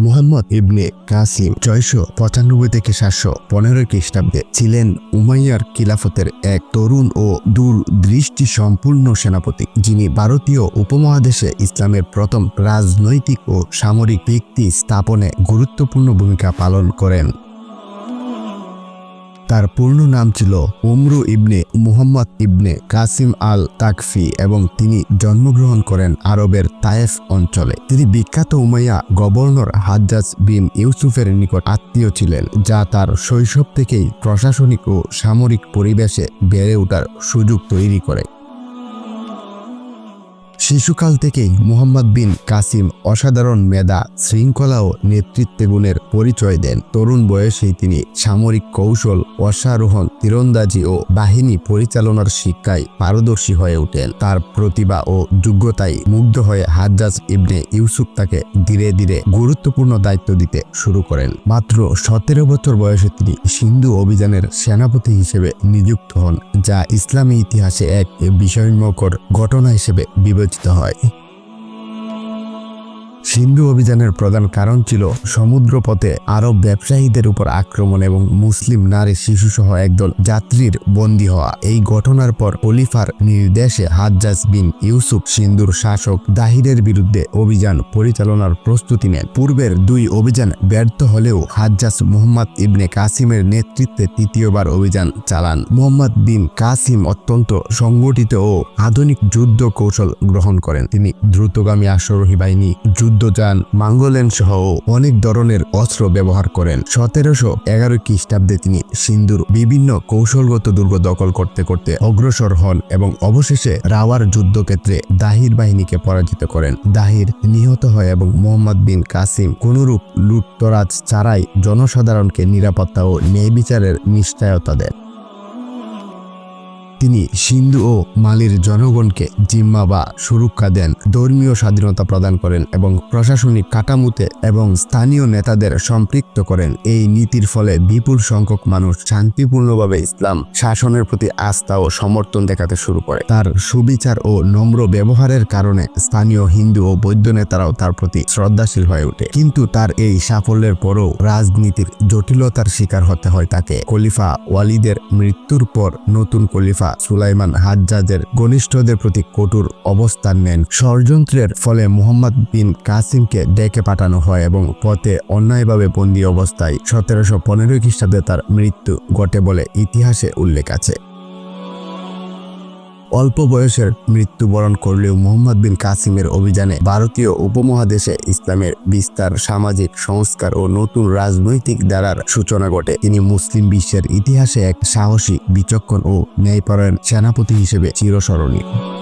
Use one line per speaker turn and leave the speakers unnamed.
মুহাম্মদ ইবনে কাসিম ছয়শো পঁচানব্বই থেকে সাতশো পনেরো খ্রিস্টাব্দে ছিলেন উমাইয়ার খিলাফতের এক তরুণ ও দূরদৃষ্টি সম্পূর্ণ সেনাপতি, যিনি ভারতীয় উপমহাদেশে ইসলামের প্রথম রাজনৈতিক ও সামরিক ব্যক্তি স্থাপনে গুরুত্বপূর্ণ ভূমিকা পালন করেন। তার পূর্ণ নাম ছিল উমরু ইবনে মুহাম্মদ ইবনে কাসিম আল তাকফি এবং তিনি জন্মগ্রহণ করেন আরবের তায়েফ অঞ্চলে। তিনি বিখ্যাত উমাইয়া গভর্নর হাজ্জাজ বিন ইউসুফের নিকট আত্মীয় ছিলেন, যা তার শৈশব থেকেই প্রশাসনিক ও সামরিক পরিবেশে বেড়ে ওঠার সুযোগ তৈরি করে। শিশুকাল থেকেই মুহাম্মদ বিন কাসিম অসাধারণ মেধা, শৃঙ্খলা ও নেতৃত্বে গুণের পরিচয় দেন। তরুণ বয়সেই তিনি সামরিক কৌশল, অশ্বারোহণ, তীরন্দাজি ও বাহিনী পরিচালনার শিক্ষায় পারদর্শী হয়ে ওঠেন। তার প্রতিভা ও যোগ্যতায় মুগ্ধ হয়ে হাজ্জাজ ইবনে ইউসুফ তাকে ধীরে ধীরে গুরুত্বপূর্ণ দায়িত্ব দিতে শুরু করেন। মাত্র সতেরো বছর বয়সে তিনি সিন্ধু অভিযানের সেনাপতি হিসেবে নিযুক্ত হন, যা ইসলামী ইতিহাসে এক বিষয়মকর ঘটনা হিসেবে বিবেচিত হয়। সিন্ধু অভিযানের প্রধান কারণ ছিল সমুদ্রপথে আরব ব্যবসায়ীদের উপর আক্রমণ এবং মুসলিম নারী শিশুসহ একদল যাত্রীর বন্দী হওয়া। এই ঘটনার পর খলিফার নির্দেশে হাজ্জাজ বিন ইউসুফ সিন্ধুর শাসক দাহিরের বিরুদ্ধে অভিযান পরিচালনার প্রস্তুতি নেন। পূর্বের দুই অভিযান ব্যর্থ হলেও হাজ্জাজ মোহাম্মদ ইবনে কাসিমের নেতৃত্বে তৃতীয়বার অভিযান চালান। মোহাম্মদ বিন কাসিম অত্যন্ত সংগঠিত ও আধুনিক যুদ্ধ কৌশল গ্রহণ করেন। তিনি দ্রুতগামী আশ্বারোহী বাহিনী যুদ্ধযান মাঙ্গলেন সহ অনেক ধরনের অস্ত্র ব্যবহার করেন। সতেরোশো এগারো খ্রিস্টাব্দে তিনি সিন্ধুর বিভিন্ন কৌশলগত দুর্গ দখল করতে করতে অগ্রসর হন এবং অবশেষে রাওয়ার যুদ্ধক্ষেত্রে দাহির বাহিনীকে পরাজিত করেন। দাহির নিহত হয় এবং মোহাম্মদ বিন কাসিম কোনরূপ লুটতরাজ ছাড়াই জনসাধারণকে নিরাপত্তা ও ন্যায় বিচারের নিশ্চয়তা দেন। তিনি সিন্ধু ও মালির জনগণকে জিম্মা বা সুরক্ষা দেন, ধর্মীয় স্বাধীনতা প্রদান করেন এবং প্রশাসনিক কাঠামোতে এবং স্থানীয় নেতাদের সম্পৃক্ত করেন। এই নীতির ফলে বিপুল সংখ্যক মানুষ শান্তিপূর্ণভাবে ইসলাম শাসনের প্রতি আস্থা ও সমর্থন দেখাতে শুরু করে। তার সুবিচার ও নম্র ব্যবহারের কারণে স্থানীয় হিন্দু ও বৌদ্ধ নেতারাও তার প্রতি শ্রদ্ধাশীল হয়ে ওঠে। কিন্তু তার এই সাফল্যের পরও রাজনীতির জটিলতার শিকার হতে হয় তাকে। খলিফা ওয়ালিদের মৃত্যুর পর নতুন খলিফা সুলাইমান হাজ্জাদের ঘনিষ্ঠদের প্রতি কঠোর অবস্থান নেন। ষড়যন্ত্রের ফলে মোহাম্মদ বিন কাসিমকে ডেকে পাঠানো হয় এবং পথে অন্যায়ভাবে বন্দী অবস্থায় সতেরোশো পনেরো খ্রিস্টাব্দে তার মৃত্যু ঘটে বলে ইতিহাসে উল্লেখ আছে। অল্প বয়সের মৃত্যুবরণ করলেও মোহাম্মদ বিন কাসিমের অভিযানে ভারতীয় উপমহাদেশে ইসলামের বিস্তার, সামাজিক সংস্কার ও নতুন রাজনৈতিক ধারার সূচনা ঘটে। তিনি মুসলিম বিশ্বের ইতিহাসে এক সাহসী, বিচক্ষণ ও ন্যায়পরায়ণ সেনাপতি হিসেবে চিরস্মরণীয়।